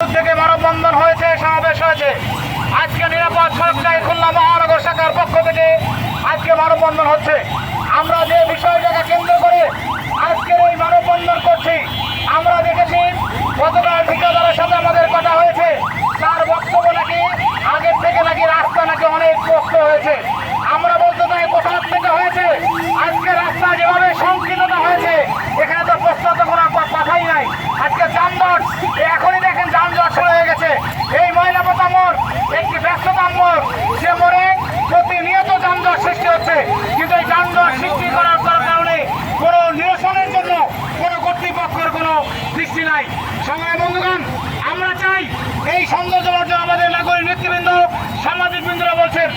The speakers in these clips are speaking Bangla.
থেকে মানববন্ধন হয়েছে, সমাবেশ হয়েছে। আজকে নিরাপদ সড়কটাই খুলনা মহানগর শাখার পক্ষ আজকে মানববন্ধন হচ্ছে। আমরা যে বিষয়টাকে কেন্দ্র করে আজকের এই মানববন্ধন করছি আমরা দেখেছি গতকাল ঠিকাদারের সাথে আমাদের কথা হয়েছে তার বক্তব্য নাকি আগের থেকে নাকি রাস্তা নাকি অনেক কষ্ট হয়েছে আমরা বলতে চাই কোথার থেকে হয়েছে আজকে রাস্তা যেভাবে সংকীর্ণতা হয়েছে এখানে তো প্রশ্ন তো কোনো ক- কথাই নাই আজকে যানজট এই এখনই দেখেন যানজট শুরু হয়ে গেছে এই ময়নাপতা মোড় একটি ব্যস্ততা মোড় সে মোড়ে প্রতিনিয়ত যানজট সৃষ্টি হচ্ছে কিন্তু এই যানজট সৃষ্টি করার কারণে কোনো নিরসনের জন্য কোনো কর্তৃপক্ষের কোনো দৃষ্টি নাই। সংগ্রামী বন্ধুগণ, আমরা চাই এই সৌন্দর্য আমাদের নাগরিক নেতৃবৃন্দ সামাজিক বৃন্দরা বলছেন,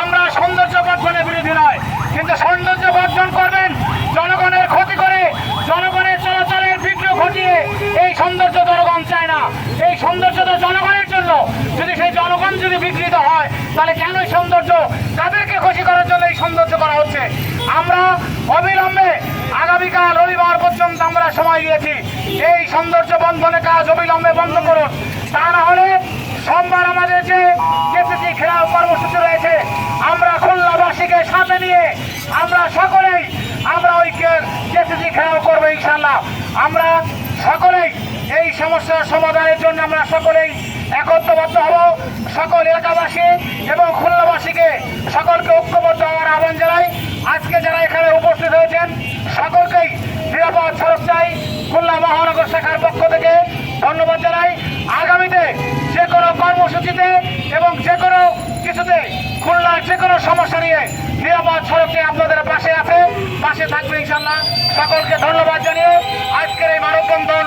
আমরা সৌন্দর্য বর্জনের বিরোধী নয়, কিন্তু সৌন্দর্য বর্জন করবেন জনগণের ক্ষতি করে, জনগণের চলাচলের বিঘ্ন ঘটিয়ে এই সৌন্দর্য জনগণ চায় না। এই সৌন্দর্য তো জনগণের জন্য। যদি সেই জনগণ যদি বিকৃত হয়, তাহলে কেন সৌন্দর্য তাদেরকে খুশি করার জন্য এই সৌন্দর্য করা হচ্ছে আমরা অবিলম্বে আগামীকাল রবিবার পর্যন্ত আমরা সময় দিয়েছি। এই সৌন্দর্য বন্ধনের কাজ অবিলম্বে বন্ধ করুন। তা না হলে সোমবার আমাদের যে কেসিসি ঘেরাও কর্মসূচি রয়েছে, আমরা খুলনাবাসীকে সাথে নিয়ে আমরা সকলেই আমরা ওই কেসিসি ঘেরাও করব ইনশাল্লাহ আমরা সকলেই এই সমস্যার সমাধানের জন্য আমরা সকলেই একত্রবদ্ধ হব। সকল এলাকাবাসী এবং খুলনাবাসীকে যে কোনো সমস্যা নিয়ে নিরাপদ সড়কে আপনাদের পাশে আছে, পাশে থাকবে ইনশাল্লাহ সকলকে ধন্যবাদ জানিয়ে আজকের এই মানববন্ধন